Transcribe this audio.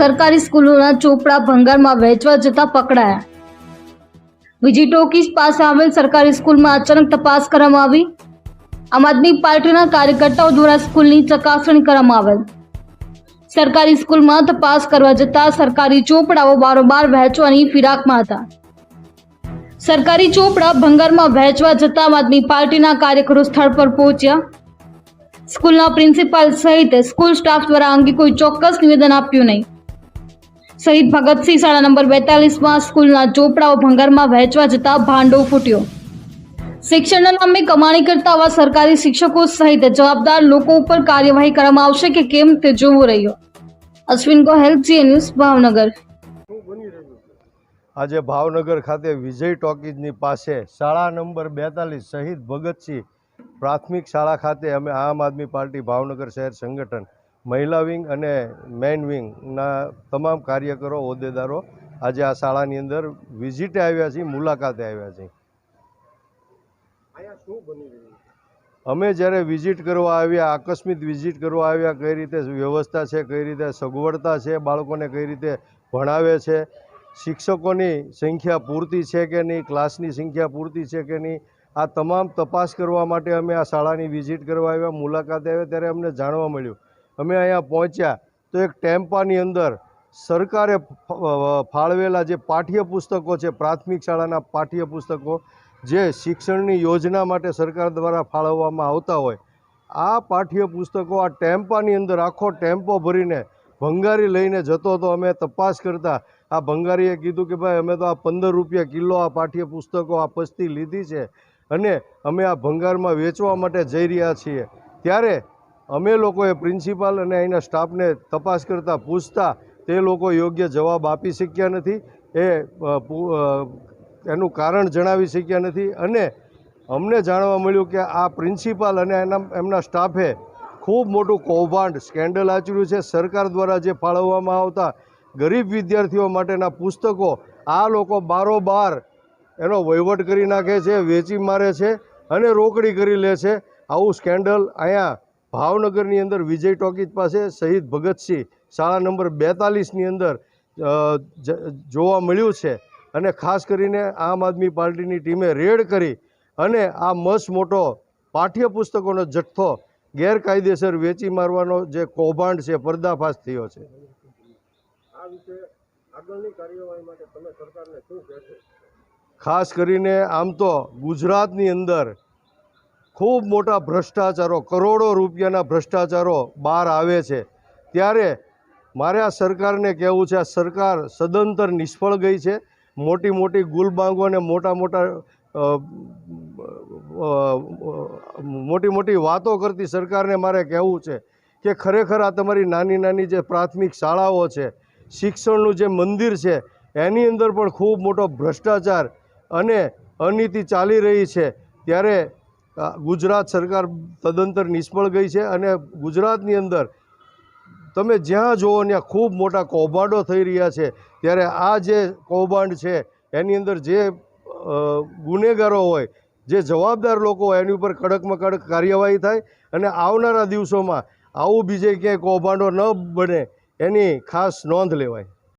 સરકારી સ્કૂલોના ચોપડા ભંગારમાં વહેંચવા જતા પકડાયા. બીજી ટોકીસ પાસે આવેલ સરકારી સ્કૂલમાં અચાનક તપાસ કરવામાં આવી. આમ આદમી પાર્ટીના કાર્યકર્તાઓ દ્વારા સ્કૂલની ચકાસણી કરવામાં આવેલ. સરકારી સ્કૂલમાં તપાસ કરવા જતા સરકારી ચોપડાઓ બારોબાર વહેંચવાની ફિરાકમાં હતા. સરકારી ચોપડા ભંગારમાં વહેંચવા જતા આમ આદમી પાર્ટીના કાર્યકરો સ્થળ પર પહોંચ્યા. સ્કૂલના પ્રિન્સિપાલ સહિત સ્કૂલ સ્ટાફ દ્વારા અંગે કોઈ ચોક્કસ નિવેદન આપ્યું નહીં. શહીદ ભગતસિંહ શાળા નંબર બેતાલીસમાં સ્કૂલના ચોપડાઓ ભંગારમાં વહેંચવા જતા ભાંડો ફૂટ્યો. શિક્ષણના નામે કમાણી કરતા આવા સરકારી શિક્ષકો સહિત જવાબદાર લોકો ઉપર કાર્યવાહી કરવામાં આવશે કે કેમ તે જોવું રહ્યો. અશ્વિન ગોહેલ જીએ ન્યૂઝ, ભાવનગર. આજે ભાવનગર ખાતે વિજય ટોકીજની પાસે શાળા નંબર બેતાલીસ શહીદ ભગતસિંહ પ્રાથમિક શાળા ખાતે અમે આમ આદમી પાર્ટી ભાવનગર શહેર સંગઠન મહિલા વિંગ અને મેન વિંગના તમામ કાર્યકરો હોદ્દેદારો આજે આ શાળાની અંદર વિઝિટે આવ્યા છીએ મુલાકાતે આવ્યા છીએ અમે જ્યારે વિઝિટ કરવા આવ્યા આકસ્મિક વિઝિટ કરવા આવ્યા કઈ રીતે વ્યવસ્થા છે કઈ રીતે સગવડતા છે બાળકોને કઈ રીતે ભણાવે છે શિક્ષકોની સંખ્યા પૂરતી છે કે નહીં ક્લાસની સંખ્યા પૂરતી છે કે નહીં આ તમામ તપાસ કરવા માટે અમે આ શાળાની વિઝિટ કરવા આવ્યા મુલાકાતે આવ્યા ત્યારે અમને જાણવા મળ્યું અમે અહીંયા પહોંચ્યા તો એક ટેમ્પાની અંદર સરકારે ફાળવેલા જે પાઠ્યપુસ્તકો છે, પ્રાથમિક શાળાના પાઠ્યપુસ્તકો, જે શિક્ષણની યોજના માટે સરકાર દ્વારા ફાળવવામાં આવતા હોય, આ પાઠ્યપુસ્તકો આ ટેમ્પાની અંદર આખો ટેમ્પો ભરીને ભંગારી લઈને જતો હતો. અમે તપાસ કરતા, આ ભંગારીએ કીધું કે ભાઈ, અમે તો આ પંદર રૂપિયા કિલો આ પાઠ્યપુસ્તકો આ પસ્તી લીધી છે અને અમે આ ભંગારમાં વેચવા માટે જઈ રહ્યા છીએ. ત્યારે અમે લોકોએ પ્રિન્સિપાલ અને અહીંના સ્ટાફને તપાસ કરતાં પૂછતા તે લોકો યોગ્ય જવાબ આપી શક્યા નથી. એ એનું કારણ જણાવી શક્યા નથી અને અમને જાણવા મળ્યું કે આ પ્રિન્સિપાલ અને એના, એમના સ્ટાફે ખૂબ મોટું કૌભાંડ, સ્કેન્ડલ આચર્યું છે. સરકાર દ્વારા જે ફાળવવામાં આવતા ગરીબ વિદ્યાર્થીઓ માટેના પુસ્તકો આ લોકો બારોબાર એનો વહીવટ કરી નાખે છે, વેચી મારે છે અને રોકડી કરી લે છે. આવું સ્કેન્ડલ અહીંયા ભાવનગરની અંદર વિજય ટોકીજ પાસે શહીદ ભગતસિંહ શાળા નંબર બેતાલીસની અંદર જોવા મળ્યું છે. અને ખાસ કરીને આમ આદમી પાર્ટીની ટીમે રેડ કરી અને આ મસ્ત મોટો પાઠ્યપુસ્તકોનો જથ્થો ગેરકાયદેસર વેચી મારવાનો જે કૌભાંડ છે પર્દાફાશ થયો છે. ખાસ કરીને આમ તો ગુજરાતની અંદર ખૂબ મોટા ભ્રષ્ટાચારો, કરોડો રૂપિયાના ભ્રષ્ટાચારો બહાર આવે છે. ત્યારે મારે આ સરકારને કહેવું છે, આ સરકાર સદંતર નિષ્ફળ ગઈ છે. મોટી મોટી ગુલબાંગો અને મોટા મોટા મોટી મોટી વાતો કરતી સરકારને મારે કહેવું છે કે ખરેખર આ તમારી નાની નાની જે પ્રાથમિક શાળાઓ છે, શિક્ષણનું જે મંદિર છે, એની અંદર પણ ખૂબ મોટો ભ્રષ્ટાચાર અને અનીતિ ચાલી રહી છે. ત્યારે ગુજરાત સરકાર તદંતર નિષ્ફળ ગઈ છે અને ગુજરાતની અંદર તમે જ્યાં જુઓ ત્યાં ખૂબ મોટા કૌભાંડો થઈ રહ્યા છે. ત્યારે આ જે કૌભાંડ છે, એની અંદર જે ગુનેગારો હોય, જે જવાબદાર લોકો હોય, એની ઉપર કડકમાં કડક કાર્યવાહી થાય અને આવનારા દિવસોમાં આવું બીજે ક્યાંય કૌભાંડો ન બને એની ખાસ નોંધ લેવાય.